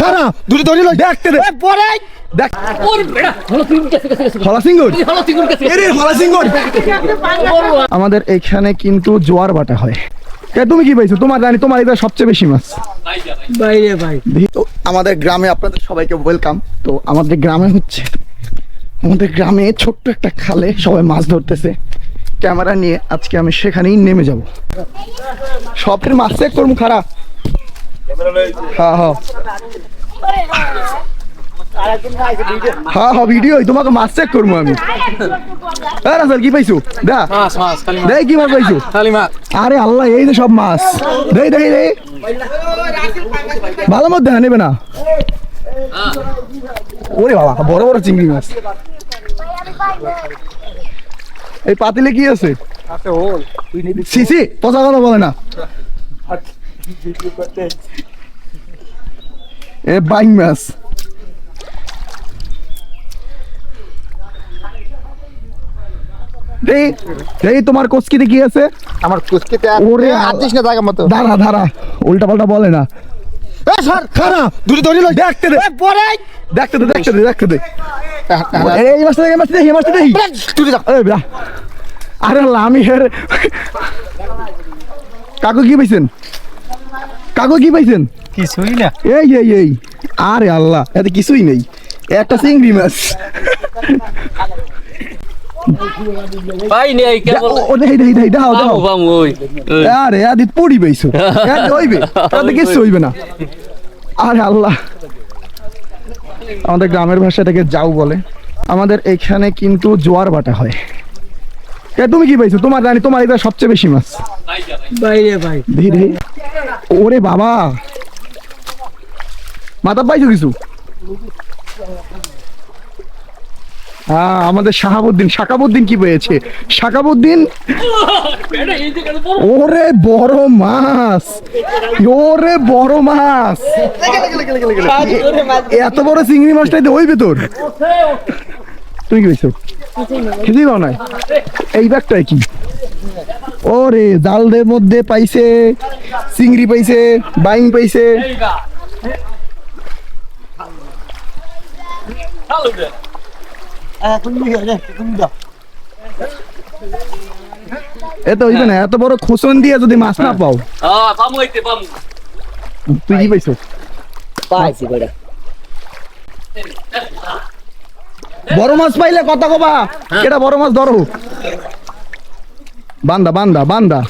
খারাপ দুটো ধরে লই। দেখতে দে। পরে। দেখ। ওর বেড়া হলো তুই গেছে গেছে গেছে হলো তুই গেছে এরে হলাসিঙ্গুর আমাদের এখানে কিন্তু জোয়ার বাটা হয়। তুমি কি পাইছো? তোমার জানি তোমার এটা সবচেয়ে বেশি মাছ। বাইরে ভাই তো আমাদের গ্রামে আপনাদের সবাইকে ওয়েলকাম তো আমাদের গ্রামে হচ্ছে আমাদের গ্রামে ছোট্ট একটা খালে সবাই মাছ ধরতেছে। ক্যামেরা নিয়ে আজকে আমি সেখানেই নেমে যাব। সবের মাছ চেক করব খারাপ। হ্যাঁ হ্যাঁ। হ্যাঁ হ্যাঁ ভিডিও তোমাকে মাছ চেক করব আমি। হ্যাঁ রাসেল কি পাইছো? দা। কি মাছ পাইছো? আরে আল্লাহ এই যে সব মাছ দেই দেই দেই ভালো মধ্যে হ্যাঁ নেবে না। ওরে বাবা বড় বড় চিংড়ি মাছ। এই পাতিলে কি আছে? সিসি পচা কথা বলে না। এ বাইং মাছ। দেই দেই তোমার কোচকিতে কি আছে? আমার কুচকিতে ওরে হাত দিস না জায়গা মতো। দাঁড়া দাঁড়া উল্টা পাল্টা বলে না। এ সর খারাপ দুটো ধরে লই। দেখতে দে। পরে দেখতে দে দেখতে দে দেখতে দে। এই মাছটা দেখে মাছটা দেখি মাছটা দেখি। তুই যা এই বিরা আরে আমি হের কাকু কি পাইছেন? কাকু কি পাইছেন? কিছুই না। এই এই এই। আরে আল্লাহ এতে কিছুই নেই। একটা চিংড়ি মাছ। পাই নেই ও- দাও দাও। বামু ওই। আরে পড়ি পাইছো। এতে হইবে। তাতে কিছু হইবে না। আরে আল্লাহ। আমাদের গ্রামের ভাষা এটাকে যাও বলে। আমাদের এখানে কিন্তু জোয়ার বাটা হয়। এ, তুমি কি পাইছো? তোমার জানি তোমার এটা সবচেয়ে বেশি মাছ। বাইরে ভাই। ধীরে। ওরে বাবা। মাথা পাইছো কিছু? হ্যাঁ আমাদের শাহাবুদ্দিন, শাকাবুদ্দিন কি পেয়েছে? শাকাবুদ্দিন? ওরে বড় মাছ। ওরে বড় মাছ। এত বড় চিংড়ি মাছটাই ওই ভেতর। তুমি কি পেয়েছ? কিছুই পাও নাই। এই ব্যাগটাই কি? ওরে জালদের মধ্যে পাইছে চিংড়ি পাইছে বাইং পাইছে। এত হইবে না এত বড় খোসন দিয়ে যদি মাছ না পাও। হ্যাঁ তুই কি পাইছো? পাইছি বেড়া বড় মাছ পাইলে কথা কবা। এটা বড় মাছ ধরো বান্দা বান্দা বান্দা।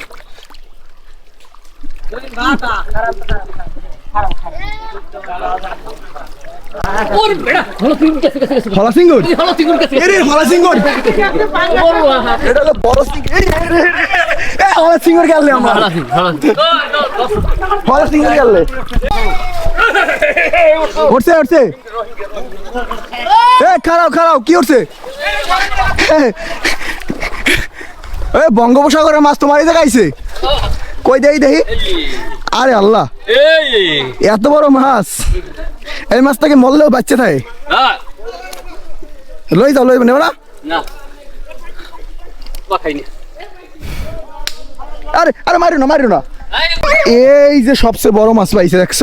উঠছে উঠছে। খারাপ খারাপ কি উঠছে? এ বঙ্গোপসাগরের মাছ তোমার এই আইছে? কই দেই দেখি আরে আল্লাহ। এত বড় মাছ। এই মাছটাকে মরলেও বাচ্চা থাকে। না। লই যাও লই নেব না। না। আরে আরে মারিও না মারিও না। এই যে সবচেয়ে বড় মাছ পাইছে দেখছ?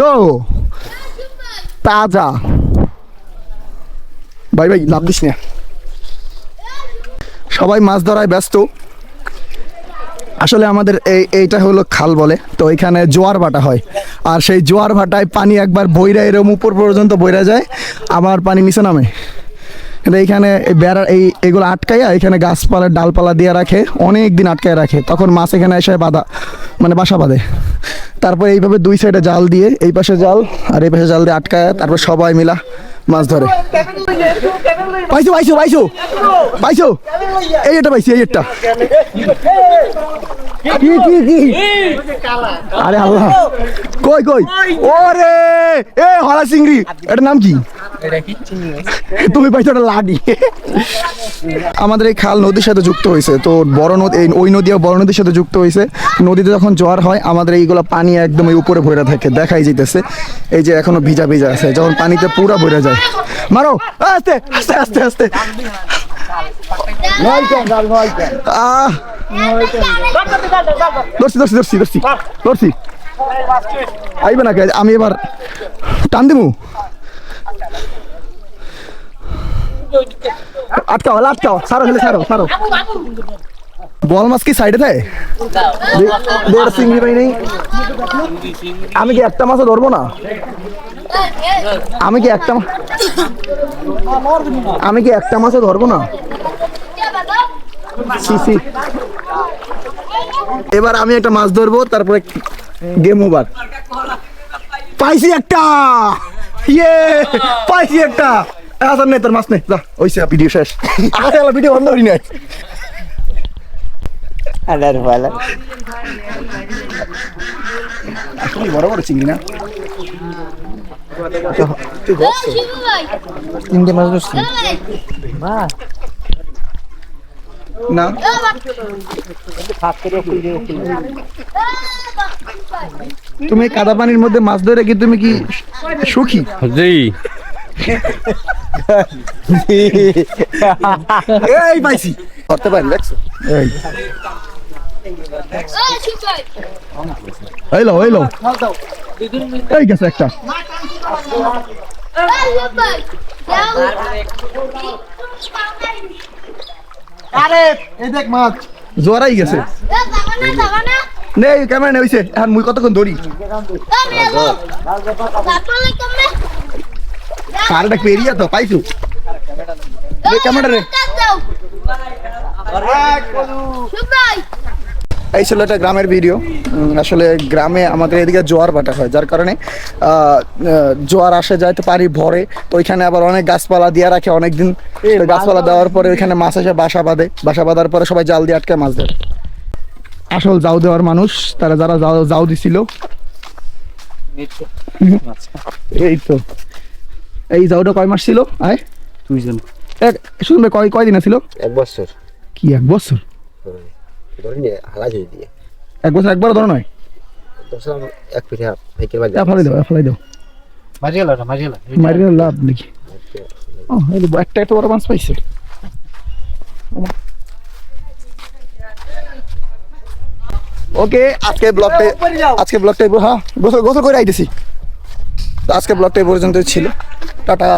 তাজা। ভাই ভাই লাভ দিস না। সবাই মাছ ধরায় ব্যস্ত। আসলে আমাদের এই এইটা হলো খাল বলে, তো এখানে জোয়ার ভাটা হয়। আর সেই জোয়ার ভাটায় পানি একবার বইরা এরম উপর পর্যন্ত বইরা যায়, আবার পানি নিচে নামে। কিন্তু এইখানে এই বেড়া এই এগুলো আটকাইয়া এখানে গাছপালা, ডালপালা দিয়ে রাখে অনেক দিন আটকায় রাখে। তখন মাছ এখানে এসে বাঁধা মানে বাসা বাঁধে। তারপর এইভাবে দুই সাইডে জাল দিয়ে, এই পাশে জাল, আর এই পাশে জাল দিয়ে আটকায় তারপর সবাই মিলা মাছ ধরে। পাইছো পাইছো পাইছো পাইছো। এই এটা পাইছি, এই এটা কি কি কি? আরে আল্লাহ। কই কই? ওরে, এ হলা চিংড়ি এটার নাম কি? তুমি পাইছো একটা লাডি। আমাদের এই খাল নদীর সাথে যুক্ত হয়েছে। তো বড় নদী ওই নদী আর বড় নদীর সাথে যুক্ত হয়েছে। নদীতে যখন জোয়ার হয় আমাদের এইগুলো পানি একদম এই উপরে ভরে থাকে দেখাই যেতেছে এই যে এখনও ভিজা ভিজা আছে যখন পানিতে পুরা ভরে যায়। মারো! আস্তে আস্তে আস্তে আস্তে। আহ! ধরছি ধরছি ধরছি ধরছি ধরছি। আইবে না কে? আমি এবার টান দিমু? আটকাও আটকাও। সারো হলে সারো সারো বল মাছ কি সাইডে থাকে দেড় চিংড়ি পাই নেই। আমি কি একটা মাছও ধরবো না? আমি কি একটা আমি কি একটা মাছও ধরবো না? এবার আমি একটা মাছ ধরবো, তারপরে গেম ওভার পাইছি একটা! ইয়ে পাইছি একটা! আসার নেই তোর মাছ নেই যা। ওইসে ভিডিও শেষ। আরে ভিডিও বন্ধ করি নাই। আলার ভালো আসলে বড় বড় চিংড়ি না? তিনটে মাছ ধরছি। না? তুমি কাদা পানির মধ্যে মাছ ধরে কি তুমি কি সুখী? জি। এই পাইছি ধরতে পারেন দেখছ এই এই লো এই লো এই গেছে একটা আরে এই দেখ মাছ জোয়ারাই গেছে নেই ক্যামেরা নেই হইছে এখন মুই কতক্ষণ ধরি কারটা পেরিয়ে তো পাইছু ক্যামেরা রে এই ছিল একটা গ্রামের ভিডিও আসলে গ্রামে আমাদের এদিকে জোয়ার ভাটা হয় যার কারণে জোয়ার আসে যাইতে পারি ভরে তো ওইখানে আবার অনেক গাছপালা দিয়ে রাখে অনেকদিন গাছপালা দেওয়ার পরে ওইখানে মাছ এসে বাসা বাঁধে। বাসা বাঁধার পরে সবাই জাল দিয়ে আটকে মাছ ধরে। আসল জাউ দেওয়ার মানুষ তারা যারা জাউ জাউ দিছিল। এই তো। এই জাউটা কয় মাস ছিল? আয়। দুইজন এক শুনবে কয় কয় দিন ছিল? এক বছর। কি এক বছর? ধরে নিয়ে হালা দিয়ে দিয়ে। এক বছর একবার ধরো নয় এক পিঠে ফেলাই দাও ফেলাই দাও। মারিয়ে লাভ নাকি ও একটা একটা বড় মাছ পাইছে। ওকে আজকে ব্লগটা আজকে ব্লগটা হ্যাঁ গোসল গোসল করে আইতেছি। তো আজকে ব্লগটা এই পর্যন্ত ছিল। টাটা।